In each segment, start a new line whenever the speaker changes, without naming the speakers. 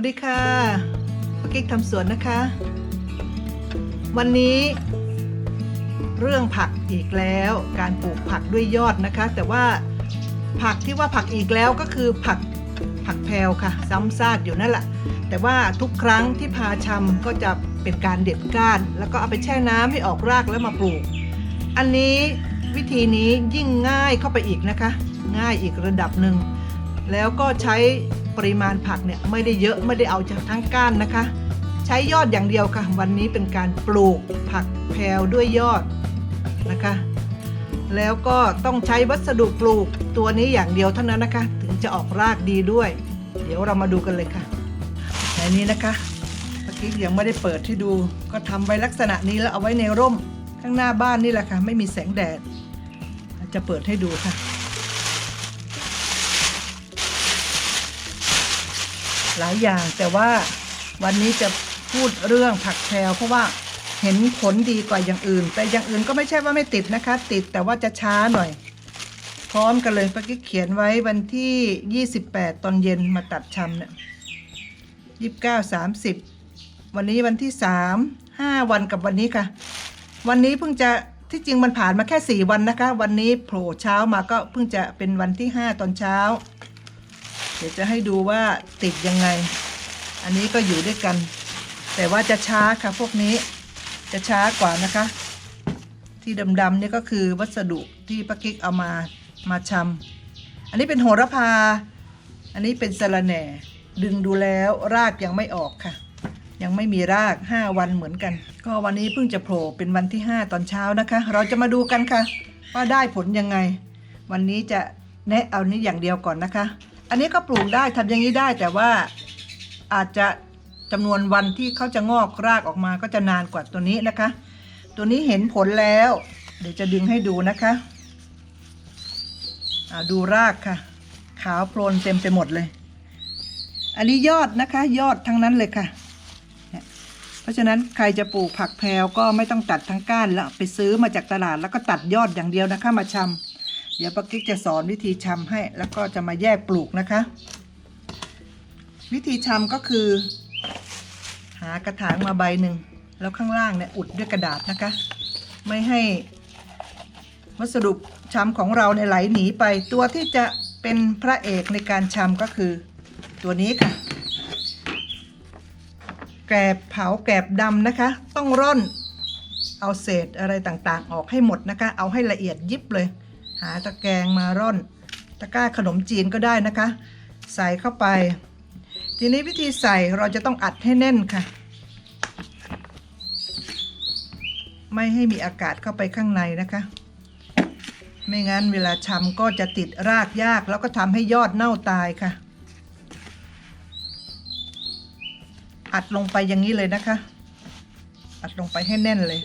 วัสดีค่ะป้ากิ๊กทำสวนนะคะ วันนี้เรื่องผักอีกแล้วการปลูกผักด้วยยอดนะคะ แต่ว่าผักที่ว่าผักอีกแล้วก็คือผักผักแพรวค่ะ ซ้ำซากอยู่นั่นแหละแต่ว่าทุกครั้งที่พาชำก็จะเป็นการเด็ดก้าน แล้วก็เอาไปแช่น้ำให้ออกรากแล้วมาปลูก อันนี้วิธีนี้ยิ่งง่ายเข้าไปอีกนะคะ ง่ายอีกระดับหนึ่งแล้วก็ใช้ ปริมาณผักเนี่ยไม่ได้เยอะไม่ได้เอาจากทั้งก้านนะคะ ใช้ยอดอย่างเดียวค่ะ วันนี้เป็นการปลูกผักแพรวด้วยยอดนะคะ แล้วก็ต้องใช้วัสดุปลูกตัวนี้อย่างเดียวเท่านั้นนะคะ ถึงจะออกรากดีด้วย เดี๋ยวเรามาดูกันเลยค่ะในนี้นะคะเมื่อกี้ยังไม่ได้เปิดให้ดู ก็ทำไว้ลักษณะนี้แล้วเอาไว้ในร่มข้างหน้าบ้านนี่แหละค่ะ ไม่มีแสงแดด จะเปิดให้ดูค่ะ หลายอย่าง แต่ว่าวันนี้จะพูดเรื่องผักแพรวเพราะว่าเห็นผลดีกว่าอย่างอื่น แต่อย่างอื่นก็ไม่ใช่ว่าไม่ติดนะคะ ติดแต่ว่าจะช้าหน่อย พร้อมกันเลยเมื่อกี้เขียนไว้วันที่ 28 ตอนเย็นมาตัดชำเนี่ยยี่สิบเก้าสามสิบวันนี้วันที่สามห้าวันกับวันนี้ค่ะ วันนี้เพิ่งจะที่จริงมันผ่านมาแค่สี่วันนะคะ วันนี้โผล่เช้ามาก็เพิ่งจะเป็นวันที่ห้าตอนเช้า เดี๋ยวจะให้ดูว่าติดยังไง อันนี้ก็อยู่ด้วยกัน แต่ว่าจะช้าค่ะพวกนี้จะช้ากว่านะคะ ที่ดำๆนี่ก็คือวัสดุที่ป้ากิ๊กเอามามาชำอันนี้เป็นโหระพา อันนี้เป็นสะระแหน่ ดึงดูแล้วรากยังไม่ออกค่ะ ยังไม่มีราก 5 วันเหมือนกัน ก็วันนี้เพิ่งจะโผล่เป็นวันที่ 5 ตอนเช้านะคะ เราจะมาดูกันค่ะ ว่าได้ผลยังไง วันนี้จะแนะเอานี้อย่างเดียวก่อนนะคะ อันนี้ก็ปลูกได้ทำอย่างนี้ได้แต่ว่าอาจจะจำนวนวันที่เขาจะงอกรากออกมาก็จะนานกว่าตัวนี้นะคะ ตัวนี้เห็นผลแล้ว เดี๋ยวจะดึงให้ดูนะคะดูรากค่ะ ขาวโพลนเต็มไปหมดเลย อันนี้ยอดนะคะ ยอดทั้งนั้นเลยค่ะ เพราะฉะนั้นใครจะปลูกผักแพรวก็ไม่ต้องตัดทั้งก้านแล้วไปซื้อมาจากตลาดแล้วก็ตัดยอดอย่างเดียวนะคะมาชำ เดี๋ยวป้ากิ๊กจะสอนวิธีชำให้ แล้วก็จะมาแยกปลูกนะคะ วิธีชำก็คือ หากระถางมาใบหนึ่งแล้วข้างล่างเนี่ยอุดด้วยกระดาษนะคะ ไม่ให้วัสดุชำของเราเนี่ยไหลหนีไป ตัวที่จะเป็นพระเอกในการชำก็คือตัวนี้ค่ะ แกลบเผาแกลบดำนะคะ ต้องร่อนเอาเศษอะไรต่างๆ ออกให้หมดนะคะ เอาให้ละเอียดยิบเลย หาตะแกรงมาร่อน ตะกร้าขนมจีนก็ได้นะคะ ใส่เข้าไป ทีนี้วิธีใส่เราจะต้องอัดให้แน่นค่ะ ไม่ให้มีอากาศเข้าไปข้างในนะคะ ไม่งั้นเวลาชำก็จะติดรากยาก แล้วก็ทำให้ยอดเน่าตายค่ะ อัดลงไปอย่างนี้เลยนะคะ อัดลงไปให้แน่นเลย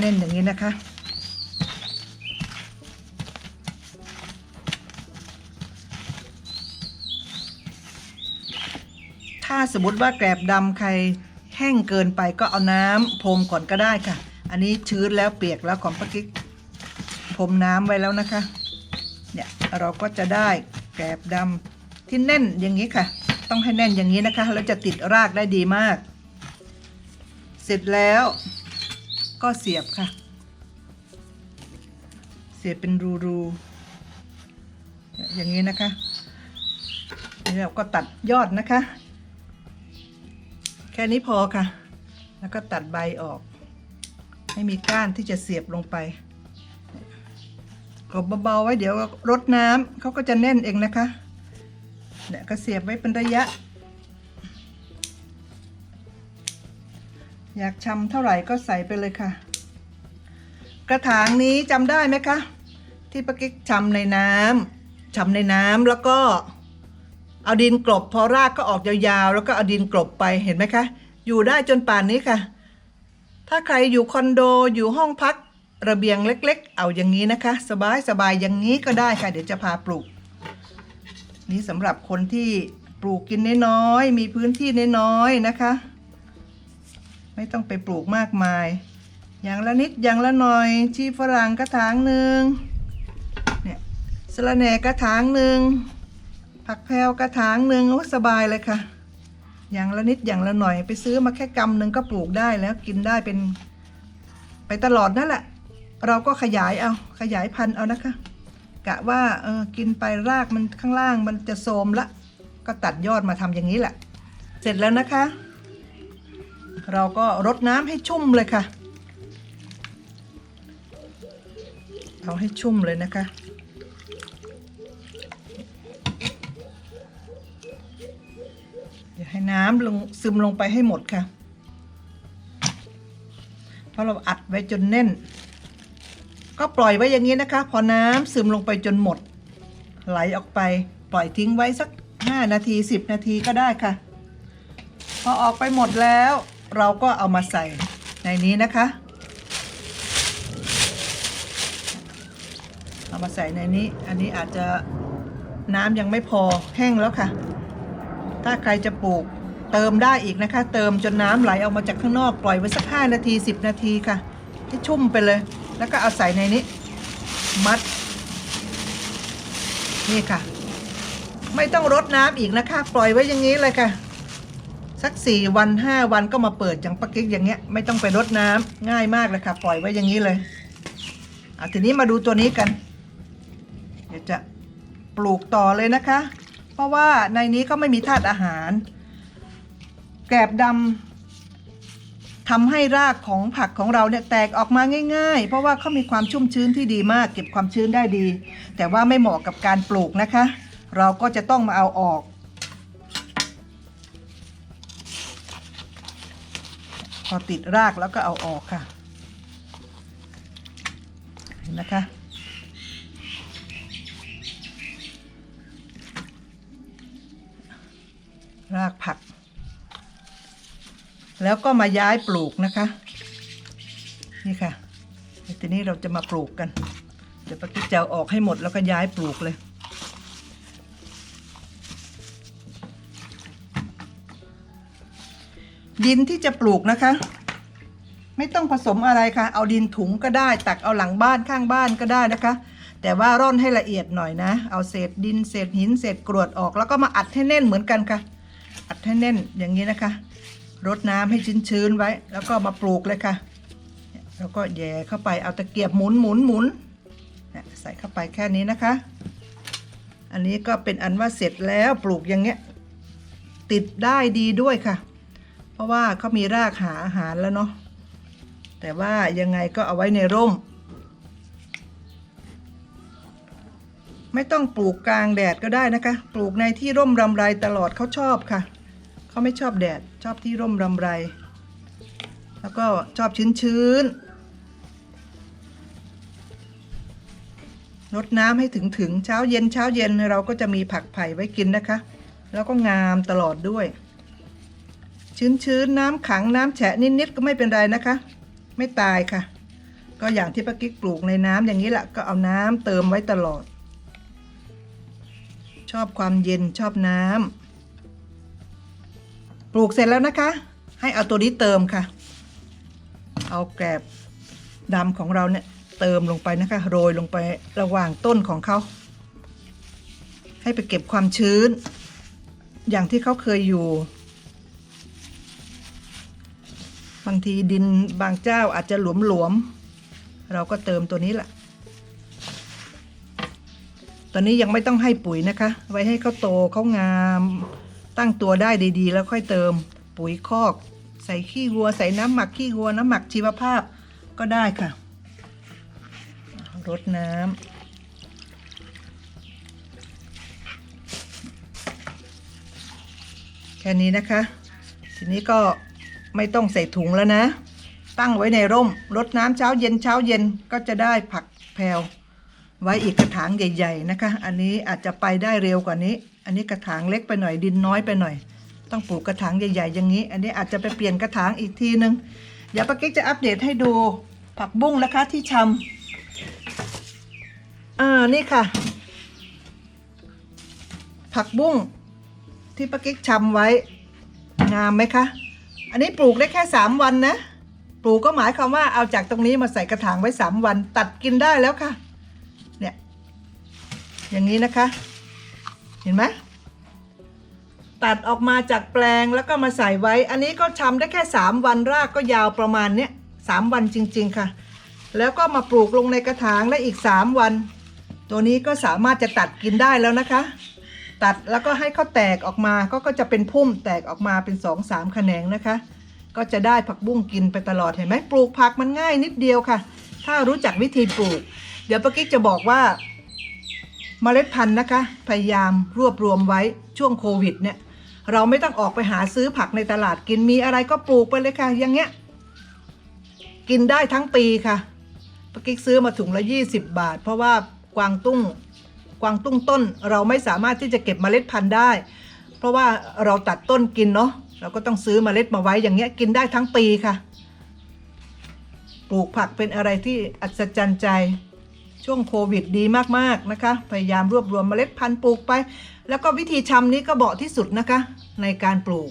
แน่นอย่างนี้นะคะ ถ้าสมมติว่าแกลบดำใครแห้งเกินไปก็เอาน้ำพรมก่อนก็ได้ค่ะ อันนี้ชื้นแล้วเปียกแล้วของป้ากิ๊กพรมน้ำไว้แล้วนะคะ เนี่ยเราก็จะได้แกลบดำที่แน่นอย่างนี้ค่ะ ต้องให้แน่นอย่างนี้นะคะ แล้วจะติดรากได้ดีมาก เสร็จแล้ว ก็เสียบค่ะ เสียบเป็นรูๆอย่างนี้นะคะนี่เราก็ตัดยอดนะคะ แค่นี้พอค่ะ แล้วก็ตัดใบออก ให้มีก้านที่จะเสียบลงไปกบเบาๆไว้เดี๋ยวรดน้ำเขาก็จะแน่นเองนะคะเนี่ยก็เสียบไว้เป็นระยะ อยากชำเท่าไหร่ก็ใส่ไปเลยค่ะ กระถางนี้จำได้ไหมคะ ที่ป้ากิ๊กชำในน้ำชำในน้ำแล้วก็เอาดินกลบ พอรากก็ออกยาวๆ แล้วก็เอาดินกลบไปเห็นไหมคะ อยู่ได้จนป่านนี้ค่ะ ถ้าใครอยู่คอนโดอยู่ห้องพักระเบียงเล็ก ๆ เอาอย่างนี้นะคะ สบายสบายๆอย่างนี้ก็ได้ค่ะ เดี๋ยวจะพาปลูก นี่สำหรับคนที่ปลูกกินน้อยๆมีพื้นที่น้อยๆนะคะ ไม่ต้องไปปลูกมากมาย อย่างละนิดอย่างละหน่อยชีฝรั่งกระถางหนึ่งเนี่ยสะระแหน่กระถางหนึ่งผักแพรวกระถางหนึ่งโอ้สบายเลยค่ะ อย่างละนิดอย่างละหน่อยไปซื้อมาแค่กำหนึ่งก็ปลูกได้แล้วกินได้เป็น ไปตลอดนั่นแหละ เราก็ขยายเอาขยายพันธุ์เอานะคะ กะว่าเออกินไปรากมันข้างล่างมันจะโทมละ ก็ตัดยอดมาทำอย่างนี้แหละ เสร็จแล้วนะคะ เราก็รดน้ำให้ชุ่มเลยค่ะ เอาให้ชุ่มเลยนะคะอย่าให้น้ำลงซึมลงไปให้หมดค่ะ เพราะเราอัดไว้จนแน่น ก็ปล่อยไว้อย่างนี้นะคะ พอน้ำซึมลงไปจนหมด ไหลออกไปปล่อยทิ้งไว้สัก 5 นาที 10 นาทีก็ได้ค่ะ พอออกไปหมดแล้ว เราก็เอามาใส่ในนี้นะคะ เอามาใส่ในนี้ อันนี้อาจจะน้ำยังไม่พอแห้งแล้วค่ะ ถ้าใครจะปลูกเติมได้อีกนะคะ เติมจนน้ำไหลออกมาจากข้างนอก ปล่อยไว้สัก 5 นาที 10 นาทีค่ะ ให้ชุ่มไปเลย แล้วก็เอาใส่ในนี้ มัด นี่ค่ะ ไม่ต้องรดน้ำอีกนะคะ ปล่อยไว้อย่างนี้เลยค่ะ สักสี่วันห้าวันก็มาเปิดอย่างปักกิ๊กอย่างเงี้ยไม่ต้องไปรดน้ำง่ายมากเลยค่ะ ปล่อยไว้อย่างนี้เลยอะทีนี้มาดูตัวนี้กัน เดี๋ยวจะปลูกต่อเลยนะคะ เพราะว่าในนี้ก็ไม่มีธาตุอาหาร แกลบดำทำให้รากของผักของเราเนี่ยแตกออกมาง่าย ๆ เพราะว่าเขามีความชุ่มชื้นที่ดีมาก เก็บความชื้นได้ดี แต่ว่าไม่เหมาะกับการปลูกนะคะ เราก็จะต้องมาเอาออก พอติดรากแล้วก็เอาออกค่ะ เห็นนะคะ รากผัก แล้วก็มาย้ายปลูกนะคะ นี่ค่ะทีนี้เราจะมาปลูกกัน เดี๋ยวปากิ๊กจะเอาออกให้หมดแล้วก็ย้ายปลูกเลย ดินที่จะปลูกนะคะ ไม่ต้องผสมอะไรค่ะ เอาดินถุงก็ได้ ตักเอาหลังบ้านข้างบ้านก็ได้นะคะ แต่ว่าร่อนให้ละเอียดหน่อยนะ เอาเศษดินเศษหินเศษกรวดออก แล้วก็มาอัดให้แน่นเหมือนกันค่ะ อัดให้แน่นอย่างนี้นะคะรดน้ำให้ชื้นๆไว้ แล้วก็มาปลูกเลยค่ะ แล้วก็แย่เข้าไปเอาตะเกียบหมุนหมุนหมุนใส่เข้าไปแค่นี้นะคะ อันนี้ก็เป็นอันว่าเสร็จแล้วปลูกอย่างเงี้ยติดได้ดีด้วยค่ะ เพราะว่าเขามีรากหาอาหารแล้วเนาะแต่ว่ายังไงก็เอาไว้ในร่ม ไม่ต้องปลูกกลางแดดก็ได้นะคะ ปลูกในที่ร่มรำไรตลอดเขาชอบค่ะเขาไม่ชอบแดดชอบที่ร่มรำไร แล้วก็ชอบชื้นชื้นๆรดน้ำให้ถึงถึงเช้าเย็นเช้าเย็นเราก็จะมีผักไผ่ไว้กินนะคะ แล้วก็งามตลอดด้วย ชื้นๆน้ำขังน้ำแฉะนิดๆก็ไม่เป็นไรนะคะ ไม่ตายค่ะ ก็อย่างที่ป้ากิ๊กปลูกในน้ำอย่างนี้แหละก็เอาน้ำเติมไว้ตลอด ชอบความเย็นชอบน้ำปลูกเสร็จแล้วนะคะ ให้เอาตัวนี้เติมค่ะ เอาแกลบดำของเราเนี่ยเติมลงไปนะคะ โรยลงไประหว่างต้นของเขาให้ไปเก็บความชื้น อย่างที่เขาเคยอยู่ บางทีดินบางเจ้าอาจจะหลวมๆ เราก็เติมตัวนี้แหละ ตอนนี้ยังไม่ต้องให้ปุ๋ยนะคะ ไว้ให้เขาโตเขางาม ตั้งตัวได้ดีๆ แล้วค่อยเติมปุ๋ยคอก ใส่ขี้วัว ใส่น้ำหมักขี้วัว น้ำหมักชีวภาพก็ได้ค่ะ รดน้ำแค่นี้นะคะ ทีนี้ก็ ไม่ต้องใส่ถุงแล้วนะ ตั้งไว้ในร่มรดน้ำเช้าเย็นเช้าเย็นก็จะได้ผักแพรวไว้อีกกระถางใหญ่ ๆ นะคะ อันนี้อาจจะไปได้เร็วกว่านี้ อันนี้กระถางเล็กไปหน่อยดินน้อยไปหน่อย ต้องปลูกกระถางใหญ่ๆ อย่างนี้ อันนี้อาจจะไปเปลี่ยนกระถางอีกทีนึงเดี๋ยวป้ากิ๊กจะอัปเดตให้ดูผักบุ้งนะคะที่ชำอ่านี่ค่ะ ผักบุ้งที่ป้ากิ๊กชำไว้งามไหมคะ อันนี้ปลูกได้แค่สามวันนะ ปลูกก็หมายความว่าเอาจากตรงนี้มาใส่กระถางไว้สามวัน ตัดกินได้แล้วค่ะ เนี่ย อย่างนี้นะคะ เห็นไหมตัดออกมาจากแปลงแล้วก็มาใส่ไว้ อันนี้ก็ทำได้แค่สามวันรากก็ยาวประมาณเนี้ยสามวันจริง ๆ ค่ะ แล้วก็มาปลูกลงในกระถางได้อีกสามวัน ตัวนี้ก็สามารถจะตัดกินได้แล้วนะคะ ตัดแล้วก็ให้เขาแตกออกมาก็ก็จะเป็นพุ่มแตกออกมาเป็นสองสามแขนงนะคะ ก็จะได้ผักบุ้งกินไปตลอดเห็นไหมปลูกผักมันง่ายนิดเดียวค่ะ ถ้ารู้จักวิธีปลูก เดี๋ยวป้ากิ๊กจะบอกว่าเมล็ดพันธุ์นะคะ พยายามรวบรวมไว้ช่วงโควิดเนี่ยเราไม่ต้องออกไปหาซื้อผักในตลาดกินมีอะไรก็ปลูกไปเลยค่ะ อย่างเงี้ย กินได้ทั้งปีค่ะป้ากิ๊กซื้อมาถุงละ 20 บาท เพราะว่ากวางตุ้ง กวางตุ้งต้น เราไม่สามารถที่จะเก็บเมล็ดพันธุ์ได้ เพราะว่าเราตัดต้นกินเนาะเราก็ต้องซื้อเมล็ดมาไว้อย่างเงี้ยกินได้ทั้งปีค่ะ ปลูกผักเป็นอะไรที่อัศจรรย์ใจช่วงโควิดดีมากๆนะคะ พยายามรวบรวมเมล็ดพันธุ์ปลูกไป แล้วก็วิธีชำนี้ก็เหมาะที่สุดนะคะ ในการปลูก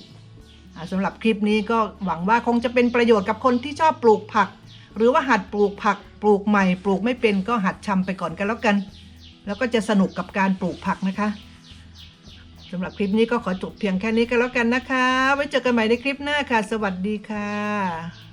สำหรับคลิปนี้ก็หวังว่าคงจะเป็นประโยชน์กับคนที่ชอบปลูกผัก หรือว่าหัดปลูกผักปลูกใหม่ ปลูกไม่เป็นก็หัดชำไปก่อนกันแล้วกัน แล้วก็จะสนุกกับการปลูกผักนะคะสำหรับคลิปนี้ก็ขอจบเพียงแค่นี้กันแล้วกันนะคะ ไว้เจอกันใหม่ในคลิปหน้าค่ะ สวัสดีค่ะ